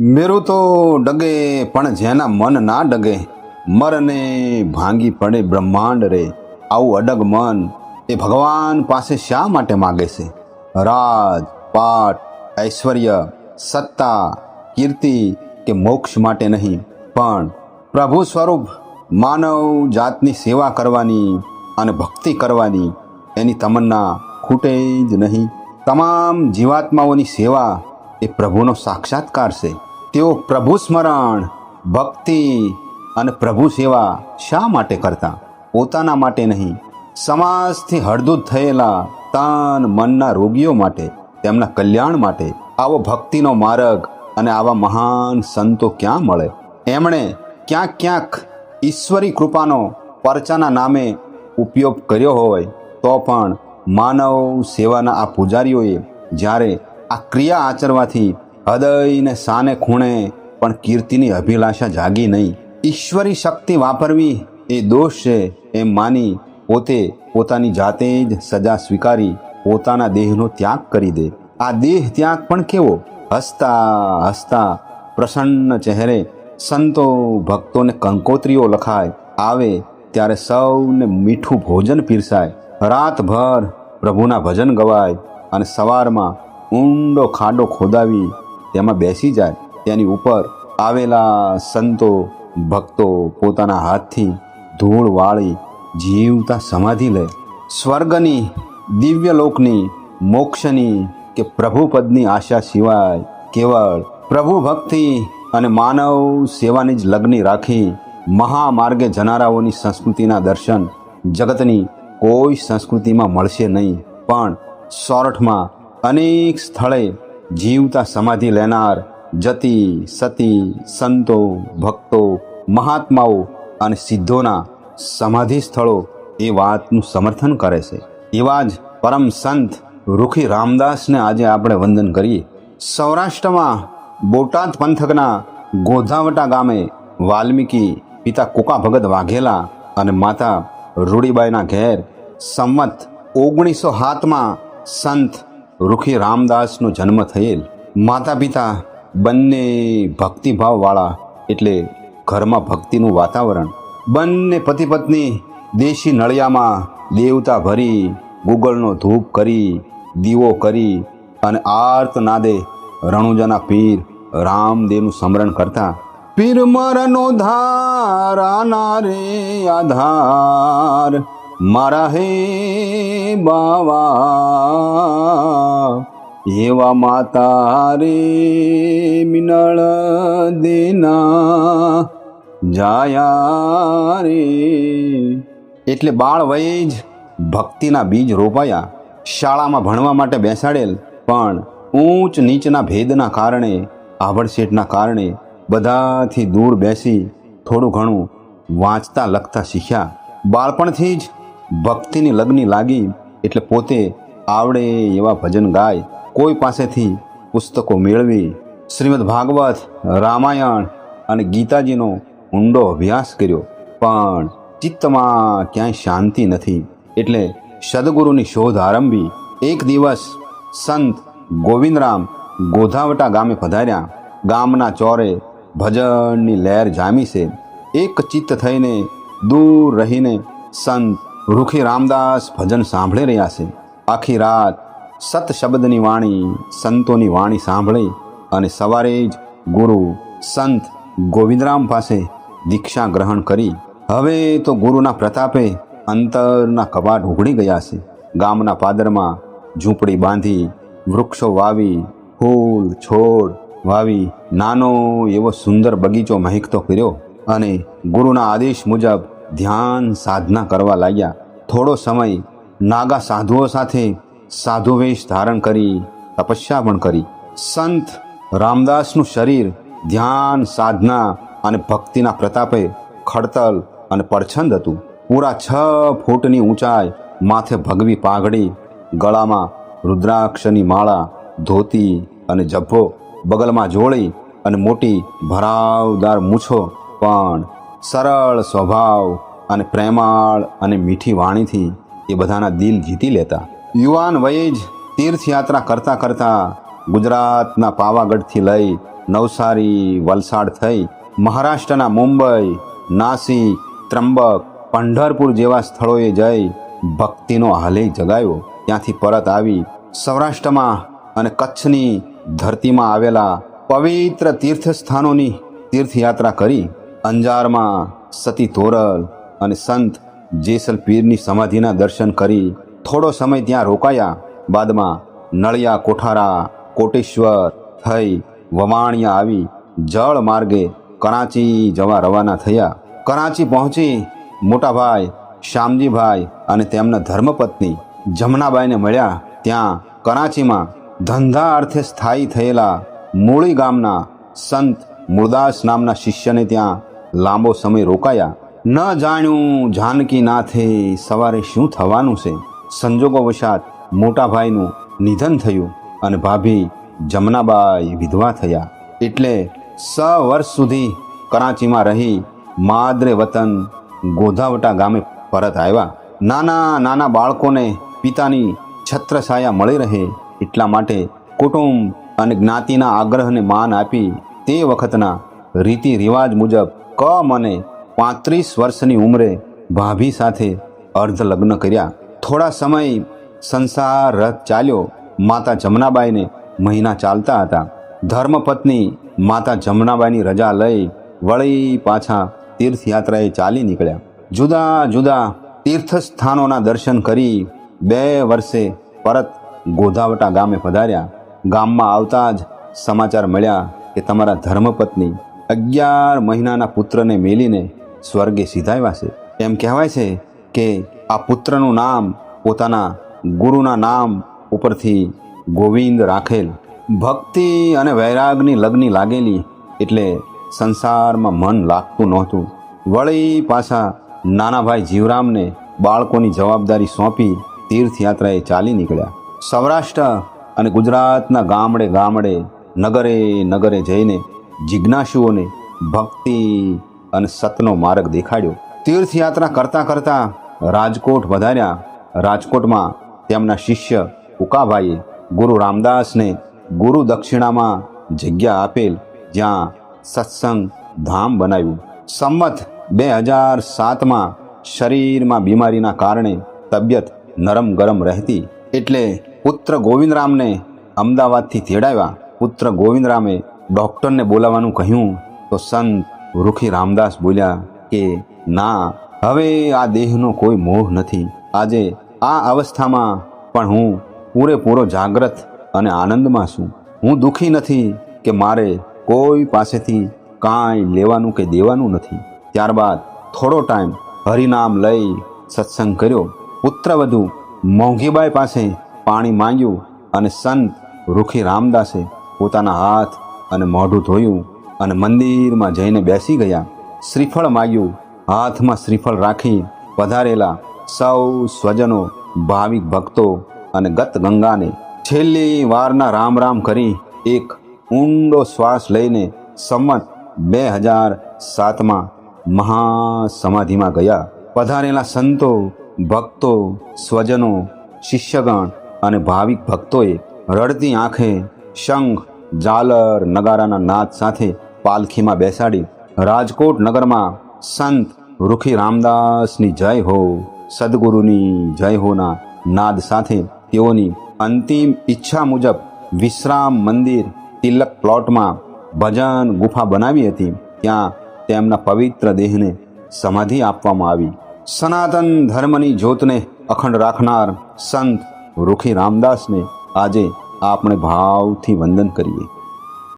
મેરું તો ડગે પણ જેના મન ના ડગે, મરને ભાંગી પડે બ્રહ્માંડ રે. આવું અડગ મન એ ભગવાન પાસે શા માટે માગે છે? રાજ પાટ ઐશ્વર્ય, સત્તા, કીર્તિ કે મોક્ષ માટે નહીં, પણ પ્રભુ સ્વરૂપ માનવ જાતની સેવા કરવાની અને ભક્તિ કરવાની એની તમન્ના ખૂટે જ નહીં. તમામ જીવાત્માઓની સેવા એ પ્રભુનો સાક્ષાત્કાર છે. તેઓ પ્રભુ સ્મરણ, ભક્તિ અને પ્રભુ સેવા શા માટે કરતા? પોતાના માટે નહીં. સમાજથી હળદૂત થયેલા તન મનના રોગીઓ માટે, તેમના કલ્યાણ માટે આવો ભક્તિનો માર્ગ અને આવા મહાન સંતો ક્યાં મળે? એમણે ક્યાંક ક્યાંક ઈશ્વરી કૃપાનો પરચાના નામે ઉપયોગ કર્યો હોય, તો પણ માનવ સેવાના આ પૂજારીઓએ જ્યારે આ ક્રિયા આચરવાથી હૃદયને સાને ખૂણે, પણ કીર્તિની અભિલાષા જાગી નહીં. ઈશ્વરી શક્તિ વાપરવી એ દોષ છે, એમ માની પોતે પોતાની જાતે જ સજા સ્વીકારી પોતાના દેહનો ત્યાગ કરી દે. આ દેહ ત્યાગ પણ કેવો? હસતા હસતા પ્રસન્ન ચહેરે સંતો ભક્તોને કંકોત્રીઓ લખાય. આવે ત્યારે સૌને મીઠું ભોજન પીરસાય. રાતભર પ્રભુના ભજન ગવાય અને સવારમાં ઊંડો ખાડો ખોદાવી તેમાં બેસી જાય. તેની ઉપર આવેલા સંતો, ભક્તો પોતાના હાથથી ધૂળ વાળી જીવતા સમાધિ લે. સ્વર્ગની, દિવ્યલોકની, મોક્ષની કે પ્રભુપદની આશા સિવાય કેવળ પ્રભુ ભક્તિ અને માનવ સેવાની જ લગ્ની રાખી મહામાર્ગે જનારાઓની સંસ્કૃતિના દર્શન જગતની કોઈ સંસ્કૃતિમાં મળશે નહીં. પણ સોરઠમાં અનેક સ્થળે જીવતા સમાધિ લેનાર જતી, સતી, સંતો, ભક્તો, મહાત્માઓ અને સિદ્ધોના સમાધિ સ્થળો એ વાતનું સમર્થન કરે છે. એવા જ પરમ સંત રૂખી રામદાસને આજે આપણે વંદન કરીએ. સૌરાષ્ટ્રમાં બોટાદ પંથકના ગોધાવટા ગામે વાલ્મીકી પિતા કુકા ભગત વાઘેલા અને માતા રૂડીબાઈના ઘેર સંમત ઓગણીસો સાતમાં સંત રૂખી રામદાસનો જન્મ થયેલ માતા પિતા બંને ભક્તિભાવવાળા એટલે ઘરમાં ભક્તિનું વાતાવરણ. બંને પતિ પત્ની દેશી નળિયામાં દેવતા ભરી ગુગળનો ધૂપ કરી, દીવો કરી અને આર્ત નાદે રણુજાના પીર રામદેવનું સ્મરણ કરતા, પીર મરનો ધારા રે આધાર મારા હે બાવા, એવા માતા રે મિનળ દેના, જાયા રે. એટલે બાળ વયે જ ભક્તિના બીજ રોપાયા, શાળામાં ભણવા માટે બેસાડેલ, પણ ઊંચ નીચના ભેદના કારણે આભડશેઠના કારણે બધાથી દૂર બેસી થોડું ઘણું વાંચતા લખતા શીખ્યા. બાળપણથી જ ભક્તિની લગ્ની લાગી એટલે પોતે આવડે એવા ભજન ગાય. કોઈ પાસેથી પુસ્તકો મેળવી. શ્રીમદ ભાગવત, રામાયણ અને ગીતાજીનો ઊંડો અભ્યાસ કર્યો. પણ ચિત્તમાં ક્યાંય શાંતિ નથી. એટલે સદગુરુની શોધ આરંભી. એક દિવસ સંત ગોવિંદરામ ગોધાવટા ગામે પધાર્યા. ગામના ચોરે ભજનની લહેર જામી છે. એક ચિત્ત થઈને દૂર રહીને સંત રૂખી રામદાસ ભજન સાંભળી રહ્યા છે. આખી રાત સત શબ્દની વાણી, સંતોની વાણી સાંભળી અને સવારે જ ગુરુ સંત ગોવિંદરામ પાસે દીક્ષા ગ્રહણ કરી. હવે તો ગુરુના પ્રતાપે અંતરના કબાટ ઉઘડી ગયા છે. ગામના પાદરમાં ઝૂંપડી બાંધી વૃક્ષો વાવી, ફૂલ, છોડ વાવી, નાનો એવો સુંદર બગીચો મહેકતો કર્યો અને ગુરુના આદેશ મુજબ ધ્યાન સાધના કરવા લાગ્યા. થોડો સમય નાગા સાધુઓ સાથે સાધુ વેશ ધારણ કરી તપસ્યા પણ કરી. સંત રામદાસનું શરીર ધ્યાન, સાધના અને ભક્તિના પ્રતાપે ખડતલ અને પડછંદ હતું. પૂરા છ ફૂટની ઊંચાઈ માથે ભગવી પાઘડી, ગળામાં રુદ્રાક્ષની માળા, ધોતી અને જભ્ભો, બગલમાં જોડી અને મોટી ભરાવદાર મૂછો. પણ સરળ સ્વભાવ અને પ્રેમાળ અને મીઠી વાણીથી એ બધાના દિલ જીતી લેતા. યુવાન વયે જ તીર્થયાત્રા કરતાં કરતાં ગુજરાતના પાવાગઢથી લઈ નવસારી, વલસાડ થઈ મહારાષ્ટ્રના મુંબઈ નાસિક ત્રંબક, પંઢરપુર જેવા સ્થળોએ જઈ ભક્તિનો હાલેય જગાયો. ત્યાંથી પરત આવી સૌરાષ્ટ્રમાં અને કચ્છની ધરતીમાં આવેલા પવિત્ર તીર્થસ્થાનોની તીર્થયાત્રા કરી અંજારમાં સતી તોરલ અને સંત જેસલ પીરની સમાધિના દર્શન કરી થોડો સમય ત્યાં રોકાયા. બાદમાં નળિયા, કોઠારા, કોટેશ્વર થઈ વવાણિયા આવી જળ માર્ગે કરાચી જવા રવાના થયા. કરાચી પહોંચી મોટાભાઈ શ્યામજીભાઈ અને તેમના ધર્મપત્ની જમનાબાઈને મળ્યા. ત્યાં કરાચીમાં ધંધા અર્થે સ્થાયી થયેલા મૂળી ગામના સંત મુરદાસ નામના શિષ્યને ત્યાં લાંબો સમય રોકાયા. ન જાણ્યું જાનકી નાથે સવારે શું થવાનું છે? સંજોગો વશાત મોટાભાઈનું નિધન થયું અને ભાભી જમનાબાઈ વિધવા થયા. એટલે સ વર્ષ સુધી કરાચીમાં રહી માદરે વતન ગોધાવટા ગામે પરત આવ્યા. નાના નાના બાળકોને પિતાની છત્રછાયા મળી રહે એટલા માટે કુટુંબ અને જ્ઞાતિના આગ્રહને માન આપી તે વખતના રીતિ રિવાજ મુજબ કમ અને પાંત્રીસ વર્ષની ઉંમરે ભાભી સાથે અર્ધ લગ્ન કર્યા. થોડા સમય સંસાર રથ ચાલ્યો. માતા જમનાબાઈને મહિના ચાલતા હતા. ધર્મપત્ની માતા જમનાબાઈની રજા લઈ વળી પાછા તીર્થયાત્રાએ ચાલી નીકળ્યા. જુદા જુદા તીર્થસ્થાનોના દર્શન કરી બે વર્ષે પરત ગોધાવટા ગામે પધાર્યા. ગામમાં આવતા જ સમાચાર મળ્યા કે તમારા ધર્મપત્ની અગિયાર મહિનાના પુત્રને મેલીને સ્વર્ગે સીધાવ્યા છે. એમ કહેવાય છે કે આ પુત્રનું નામ, પોતાના ગુરુના નામ ઉપરથી ગોવિંદ રાખેલ. ભક્તિ અને વૈરાગની લગ્ની લાગેલી એટલે સંસારમાં મન લાગતું નહોતું. વળી પાછા નાના ભાઈ જીવરામને બાળકોની જવાબદારી સોંપી તીર્થયાત્રાએ ચાલી નીકળ્યા. સૌરાષ્ટ્ર અને ગુજરાતના ગામડે ગામડે, નગરે નગરે જઈને જિજ્ઞાસુઓને ભક્તિ અને સતનો માર્ગ દેખાડ્યો. તીર્થયાત્રા કરતાં કરતાં રાજકોટ વધાર્યા. રાજકોટમાં તેમના શિષ્ય ઉકાભાઈએ ગુરુ રામદાસને ગુરુ દક્ષિણામાં જગ્યા આપેલ જ્યાં સત્સંગ ધામ બનાવ્યું. સંમત બે હજાર સાતમાં શરીરમાં બીમારીના કારણે તબિયત નરમ ગરમ રહેતી. એટલે પુત્ર ગોવિંદરામને અમદાવાદથી તેડાવ્યા. પુત્ર ગોવિંદરામે ડૉક્ટરને બોલાવવાનું કહ્યું તો સંત રૂખી રામદાસ બોલ્યા કે, ના, હવે આ દેહનો કોઈ મોહ નથી. આજે આ અવસ્થામાં પણ હું પૂરેપૂરો જાગ્રત અને આનંદમાં છું. હું દુઃખી નથી કે મારે કોઈ પાસેથી કાંઈ લેવાનું કે દેવાનું નથી. ત્યારબાદ થોડો ટાઈમ હરિનામ લઈ સત્સંગ કર્યો. પુત્રવધુ મોંઘીબાઈ પાસે પાણી માંગ્યું અને સંત રૂખી રામદાસે પોતાના હાથ અને મોઢું ધોયું. અને મંદિરમાં જઈને બેસી ગયા. શ્રીફળ માગ્યું. હાથમાં શ્રીફળ રાખી પધારેલા સૌ સ્વજનો, ભાવિક ભક્તો અને ગત ગંગાને છેલ્લી વારના રામ રામ કરી એક ઊંડો શ્વાસ લઈને સંમત બે હજાર સાતમાં મહાસમાધિમાં ગયા. પધારેલા સંતો, ભક્તો, સ્વજનો, શિષ્યગણ અને ભાવિક ભક્તોએ રડતી આંખે શંખ, ઝાલર, નગારાના નાદ સાથે પાલખીમાં બેસાડી રાજકોટ નગરમાં સંત રૂખી રામદાસની જય હો, સદગુરુની જય હોના નાદ સાથે તેઓની અંતિમ ઈચ્છા મુજબ વિશ્રામ મંદિર તિલક પ્લોટમાં ભજન ગુફા બનાવી હતી. ત્યાં તેમના પવિત્ર દેહને સમાધિ આપવામાં આવી. સનાતન ધર્મની જ્યોતને અખંડ રાખનાર સંત રૂખી રામદાસને આજે આપણે ભાવથી વંદન કરીએ.